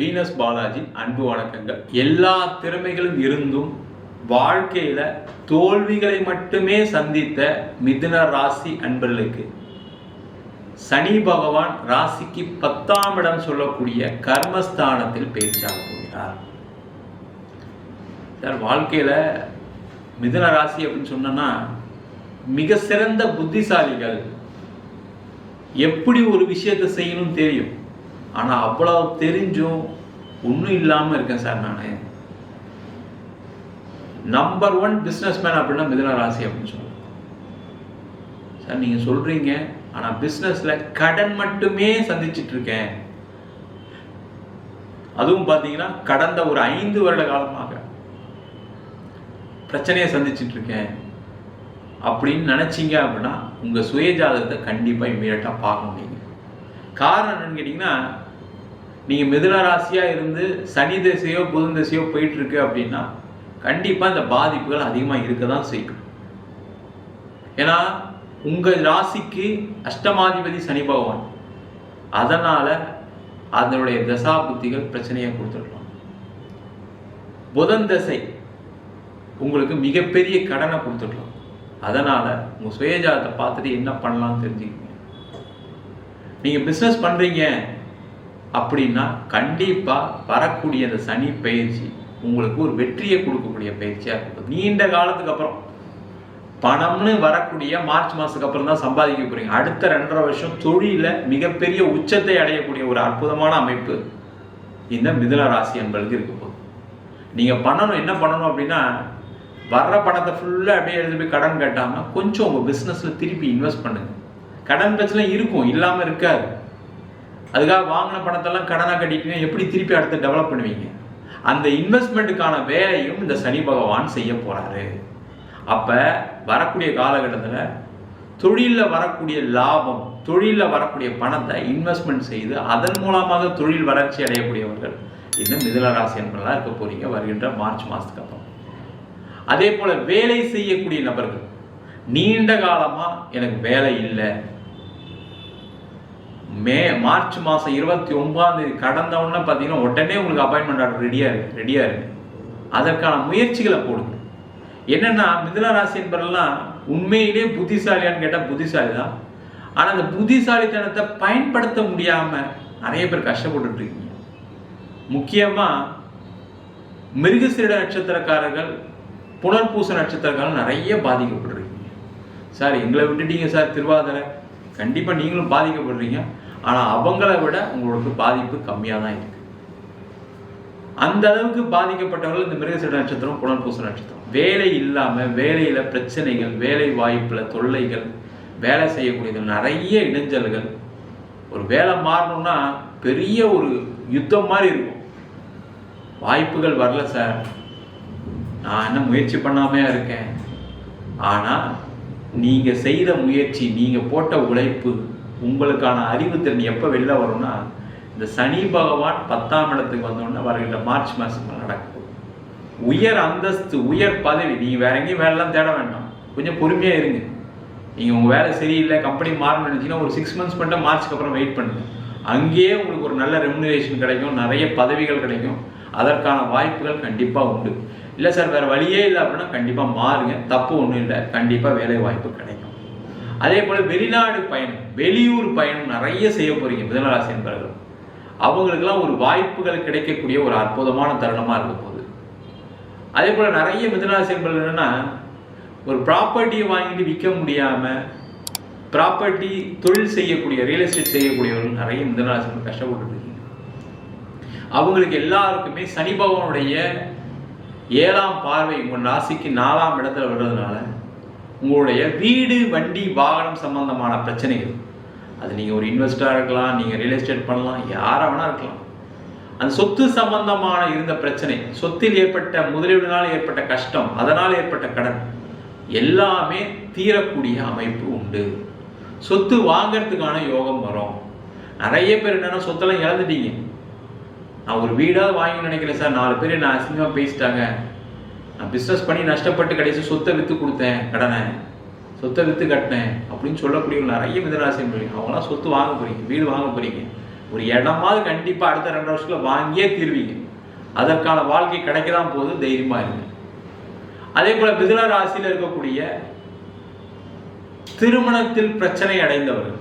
Venus Balaji அன்பு வணக்கங்கள். எல்லா திறமைகளும் இருந்தும் வாழ்க்கையில தோல்விகளை மட்டுமே சந்தித்த மிதுன ராசி அன்பர்களுக்கு சனி பகவான் ராசிக்கு பத்தாம் இடம் சொல்லக்கூடிய கர்மஸ்தானத்தில் பேச்சாக போகிறார். சார் வாழ்க்கையில மிதுன ராசி அப்படின்னு சொன்னோன்னா மிக சிறந்த புத்திசாலிகள் எப்படி ஒரு விஷயத்தை செய்யணும்னு தெரியும்? ஆனால் அவ்வளவு தெரிஞ்சும் ஒன்றும் இல்லாமல் இருக்கேன் சார் நான். நம்பர் ஒன் பிஸ்னஸ் மேன் அப்படின்னா மிதன ராசி அப்படின்னு சொல்லுவேன் சார் நீங்கள் சொல்கிறீங்க ஆனால் பிஸ்னஸில் கடன் மட்டுமே சந்திச்சுட்டு இருக்கேன். அதுவும் பார்த்தீங்கன்னா கடந்த ஒரு ஐந்து வருட காலமாக பிரச்சனையை சந்திச்சுட்டு இருக்கேன். அப்படின்னு நினச்சிங்க அப்படின்னா உங்கள் சுயஜாதகத்தை கண்டிப்பாக இம்மீடியட்டா பார்க்க முடியுங்க. காரணம் என்னன்னு கேட்டிங்கன்னா நீங்க மிதுன ராசியா இருந்து சனி திசையோ புதன் திசையோ போயிட்டு இருக்கு அப்படின்னா கண்டிப்பா இந்த பாதிப்புகள் அதிகமா இருக்க தான் செய்யும். ஏன்னா உங்க ராசிக்கு அஷ்டமாதிபதி சனி பகவான். அதனால அதனுடைய தசா புத்திகள் பிரச்சனையை கொடுத்துடலாம். புதன் தசை உங்களுக்கு மிகப்பெரிய கடனை கொடுத்துடலாம். அதனால உங்க சுயஜாதத்தை பார்த்துட்டு என்ன பண்ணலாம்னு தெரிஞ்சுக்கோங்க. நீங்க பிசினஸ் பண்றீங்க. அப்படின்னா கண்டிப்பாக வரக்கூடிய அந்த சனி பயிற்சி உங்களுக்கு ஒரு வெற்றியை கொடுக்கக்கூடிய பயிற்சியாக இருக்கும். நீண்ட காலத்துக்கு அப்புறம். பணம்னு வரக்கூடிய மார்ச் மாதத்துக்கு அப்புறம் தான் சம்பாதிக்க போகிறீங்க அடுத்த ரெண்டரை வருஷம் தொழிலில் மிகப்பெரிய உச்சத்தை அடையக்கூடிய ஒரு அற்புதமான அமைப்பு இந்த மிதுன ராசி என்பதுக்கு இருக்க போகுது. நீங்கள் பண்ணணும் என்ன பண்ணணும் அப்படின்னா வர்ற பணத்தை ஃபுல்லாக அப்படியே எழுதி போய் கடன் கட்டாமல் கொஞ்சம் உங்கள் பிஸ்னஸில் திருப்பி இன்வெஸ்ட் பண்ணுங்கள் கடன் பிரச்சனை இருக்கும் இல்லாமல் இருக்காது. அதுக்காக வாங்கின பணத்தெல்லாம் கடனாக கட்டிட்டீங்க எப்படி திருப்பி அடுத்து டெவலப் பண்ணுவீங்க? அந்த இன்வெஸ்ட்மெண்ட்டுக்கான வேலையும் இந்த சனி பகவான் செய்ய போகிறாரு அப்போ வரக்கூடிய காலகட்டத்தில் தொழிலில் வரக்கூடிய லாபம் தொழிலில் வரக்கூடிய பணத்தை இன்வெஸ்ட்மெண்ட் செய்து அதன் மூலமாக தொழில் வளர்ச்சி அடையக்கூடியவர்கள் இன்னும் மிதுன என்பதெல்லாம் இருக்க போறீங்க வருகின்ற மார்ச் மாதத்துக்கு அப்புறம். அதே போல் வேலை செய்யக்கூடிய நபர்கள் நீண்ட காலமாக எனக்கு வேலை இல்லை மே மார்ச் மாதம் இருபத்தி ஒன்பதாம் தேதி கடந்த உடனே பார்த்தீங்கன்னா உடனே உங்களுக்கு அப்பாயின்மெண்ட் ஆர்டர் ரெடியாக இருக்கு ரெடியாக இருக்கு. அதற்கான முயற்சிகளை போடுங்க. என்னென்னா மிதுன ராசி என்பதெல்லாம் உண்மையிலே புத்திசாலியான்னு கேட்டால் புத்திசாலி தான் ஆனால் அந்த புத்திசாலித்தனத்தை பயன்படுத்த முடியாமல் நிறைய பேர் கஷ்டப்பட்டு இருக்கீங்க. முக்கியமாக மிருகசீட நட்சத்திரக்காரர்கள் புனர்பூச நட்சத்திரக்காரர்கள் நிறைய பாதிக்கப்பட்டிருக்கீங்க சார் எங்களை விட்டுட்டீங்க சார் திருவாதிரை. கண்டிப்பாக நீங்களும் பாதிக்கப்படுறீங்க. ஆனால் அவங்கள விட உங்களுக்கு பாதிப்பு கம்மியாக தான் இருக்கு. அந்த அளவுக்கு பாதிக்கப்பட்டவர்கள் இந்த மிருகசீட நட்சத்திரம் புனர்பூச நட்சத்திரம். வேலை இல்லாமல் வேலையில் பிரச்சனைகள் வேலை வாய்ப்பில் தொல்லைகள் வேலை செய்யக்கூடியது நிறைய இடைஞ்சல்கள். ஒரு வேலை மாறணும்னா பெரிய ஒரு யுத்தம் மாதிரி இருக்கும். வாய்ப்புகள் வரல சார். நான் என்ன முயற்சி பண்ணாமையா இருக்கேன். ஆனால் நீங்கள் செய்த முயற்சி நீங்கள் போட்ட உழைப்பு உங்களுக்கான அறிவுத்திறன் எப்போ வெளில வரும்னா இந்த சனி பகவான் பத்தாம் இடத்துக்கு வந்தோடனே வருகின்ற மார்ச் மாதம் நடக்கும் உயர் அந்தஸ்து உயர் பதவி நீங்கள் வேற எங்கேயும் வேலைலாம் தேட வேண்டாம். கொஞ்சம் பொறுமையாக இருங்க. நீங்கள் உங்கள் வேலை சரியில்லை கம்பெனி மாறணும்னு நினச்சிங்கன்னா ஒரு சிக்ஸ் மந்த்ஸ் மட்டும் மார்ச்சுக்கு அப்புறம் வெயிட் பண்ணுங்க. அங்கேயே உங்களுக்கு ஒரு நல்ல ரெமுனரேஷன் கிடைக்கும் நிறைய பதவிகள் கிடைக்கும். அதற்கான வாய்ப்புகள் கண்டிப்பாக உண்டு. இல்லை சார் வேறு வழியே இல்லை அப்படின்னா கண்டிப்பாக மாறுங்க. தப்பு ஒன்றும் இல்லை. கண்டிப்பாக வேலை வாய்ப்பு கிடைக்கும். அதே போல் வெளிநாடு பயணம் வெளியூர் பயணம் நிறைய செய்ய போகிறீங்க மிதனராசி என்பவர்கள். அவங்களுக்கெல்லாம் ஒரு வாய்ப்புகள் கிடைக்கக்கூடிய ஒரு அற்புதமான தருணமாக இருக்க போகுது. அதே போல் நிறைய மிதனராசி என்பவர்கள் என்னென்னா ஒரு ப்ராப்பர்ட்டியை வாங்கிட்டு விற்க முடியாமல் ப்ராப்பர்ட்டி தொழில் செய்யக்கூடிய ரியல் எஸ்டேட் செய்யக்கூடியவர்கள் நிறைய மிதனராசி கஷ்டப்பட்டு இருக்கீங்க. அவங்களுக்கு எல்லாருக்குமே சனி பகவானுடைய ஏழாம் பார்வை உங்கள் ராசிக்கு நாலாம் இடத்துல விடுறதுனால உங்களுடைய வீடு வண்டி வாகனம் சம்பந்தமான பிரச்சனைகள். அது நீங்கள் ஒரு இன்வெஸ்டராக இருக்கலாம் நீங்கள் ரியல் எஸ்டேட் பண்ணலாம் யாராக வேணா இருக்கலாம். அந்த சொத்து சம்பந்தமான இருந்த பிரச்சனை சொத்தில் ஏற்பட்ட முதலீடுனால் ஏற்பட்ட கஷ்டம் அதனால் ஏற்பட்ட கடன் எல்லாமே தீரக்கூடிய அமைப்பு உண்டு. சொத்து வாங்கிறதுக்கான யோகம் வரும். நிறைய பேர் என்னென்னா சொத்தெல்லாம் இழந்துட்டீங்க. நான் ஒரு வீடாவது வாங்கி நினைக்கிறேன் சார். நாலு பேர் நான் அசிங்கமாக பேசிட்டாங்க. நான் பிஸ்னஸ் பண்ணி நஷ்டப்பட்டு கடைசி சொத்தை விற்று கொடுத்தேன் கடனை. சொத்தை விற்று கட்டினேன் அப்படின்னு சொல்லக்கூடிய நிறைய மிதராசி அவங்களாம் சொத்து வாங்க போகிறீங்க வீடு வாங்க போகிறீங்க ஒரு இடமாவது கண்டிப்பாக அடுத்த ரெண்டு வருஷத்தில் வாங்கியே தீர்வீங்க. அதற்கான வாழ்க்கை கிடைக்க தான் போது தைரியமாக இருங்க. அதே போல் மிதுன ராசியில் இருக்கக்கூடிய திருமணத்தில் பிரச்சனை அடைந்தவர்கள்.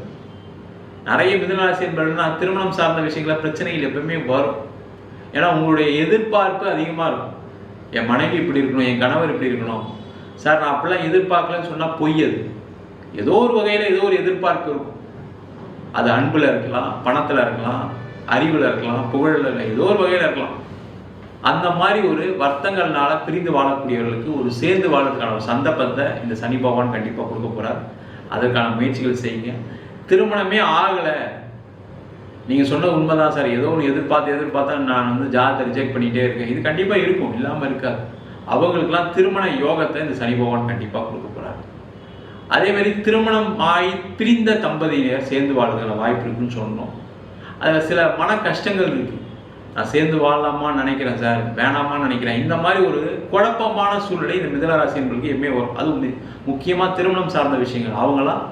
நிறைய மிதுனராசி என்பவர்கள்னா திருமணம் சார்ந்த விஷயங்கள பிரச்சனைகள் எப்பவுமே வரும். ஏன்னா உங்களுடைய எதிர்பார்ப்பு அதிகமா இருக்கும். என் மனைவி இப்படி இருக்கணும் என் கணவர் இப்படி இருக்கணும். சார் நான் அப்படிலாம் எதிர்பார்க்கலன்னு சொன்னா பொய் அது ஏதோ ஒரு வகையில ஏதோ ஒரு எதிர்பார்ப்பு இருக்கும். அது அன்புல இருக்கலாம் பணத்துல இருக்கலாம் அறிவுல இருக்கலாம் புகழ்ல இருக்கலாம் ஏதோ ஒரு வகையில இருக்கலாம். அந்த மாதிரி ஒரு வர்த்தங்கள்னால பிரிந்து வாழக்கூடியவர்களுக்கு ஒரு சேர்ந்து வாழறதுக்கான ஒரு சந்தர்ப்பத்தை இந்த சனி பகவான் கண்டிப்பா கொடுக்க போகிறார் அதற்கான முயற்சிகள் செய்யுங்க. திருமணமே ஆகலை. நீங்கள் சொன்ன உண்மைதான் சார். ஏதோ ஒன்று எதிர்பார்த்து எதிர்பார்த்தா நான் வந்து ஜாதத்தை ரிஜெக்ட் பண்ணிகிட்டே இருக்கேன். இது கண்டிப்பாக இருக்கும். இல்லாமல் இருக்காது. அவங்களுக்கெல்லாம் திருமண யோகத்தை இந்த சனி பகவான் கண்டிப்பாக கொடுக்க போகிறாரு அதே மாதிரி திருமணம் ஆகி பிரிந்த தம்பதியினர் சேர்ந்து வாழ்கிற வாய்ப்பு இருக்குன்னு சொன்னோம். அதில் சில மன கஷ்டங்கள் இருக்குது நான் சேர்ந்து வாழலாமான்னு நினைக்கிறேன் சார். வேணாமான்னு நினைக்கிறேன். இந்த மாதிரி ஒரு குழப்பமான சூழ்நிலை இந்த மிதனராசினர்களுக்கு எப்பவுமே வரும். அது வந்து முக்கியமாக திருமணம் சார்ந்த விஷயங்கள். அவங்களாம்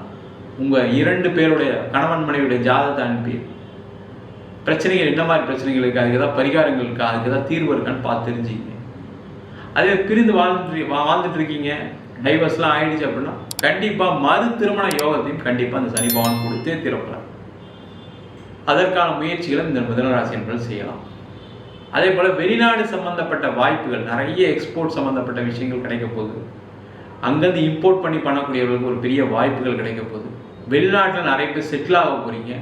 உங்கள் இரண்டு பேருடைய கணவன் மனைவியுடைய ஜாதகத்தை அனுப்பி பிரச்சனைகள் என்ன மாதிரி பிரச்சனைகள் இருக்குது அதுக்கு ஏதாவது பரிகாரங்கள் இருக்கா அதுக்கு ஏதாவது தீர்வு இருக்கான்னு பார்த்து தெரிஞ்சுக்கிங்க. அதே பிரிந்து வாழ்ந்துட்டு வா- வாழ்ந்துட்டு இருக்கீங்க டைவர்ஸ்லாம் ஆயிடுச்சு அப்படின்னா கண்டிப்பாக மறு திருமண யோகத்தையும் கண்டிப்பாக அந்த சனி பகவான் கொடுத்தே தீரப்படாது. அதற்கான முயற்சிகளை இந்த மிதனராசி என்பது செய்யலாம். அதே போல் வெளிநாடு சம்பந்தப்பட்ட வாய்ப்புகள் நிறைய எக்ஸ்போர்ட் சம்பந்தப்பட்ட விஷயங்கள் கிடைக்க போகுது. அங்கேருந்து இம்போர்ட் பண்ணி பண்ணக்கூடியவர்களுக்கு ஒரு பெரிய வாய்ப்புகள் கிடைக்க போகுது. வெளிநாட்டில் நிறைய பேர் செட்டில் ஆக போகிறீங்க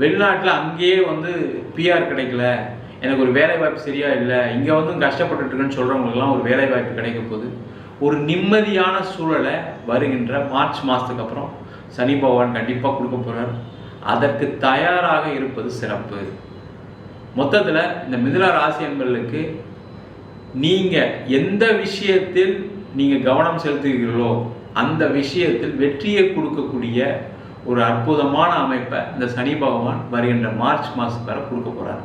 வெளிநாட்டில் அங்கேயே வந்து பிஆர் கிடைக்கல. எனக்கு ஒரு வேலை வாய்ப்பு சரியா இல்லை. இங்கே வந்து கஷ்டப்பட்டுருக்குன்னு சொல்கிறவங்களுக்குலாம் ஒரு வேலை வாய்ப்பு கிடைக்க போகுது. ஒரு நிம்மதியான சூழலை வருகின்ற மார்ச் மாதத்துக்கு அப்புறம் சனி பகவான் கண்டிப்பாக கொடுக்க போகிறார் அதற்கு தயாராக இருப்பது சிறப்பு. மொத்தத்தில் இந்த மிதுன ராசி என்பர்களுக்கு நீங்கள் எந்த விஷயத்தில் நீங்கள் கவனம் செலுத்துகிறீர்களோ அந்த விஷயத்தில் வெற்றியை கொடுக்கக்கூடிய ஒரு அற்புதமான அமைப்பை இந்த சனி பகவான் வருகின்ற மார்ச் மாதம் வரை கொடுக்க போகிறார்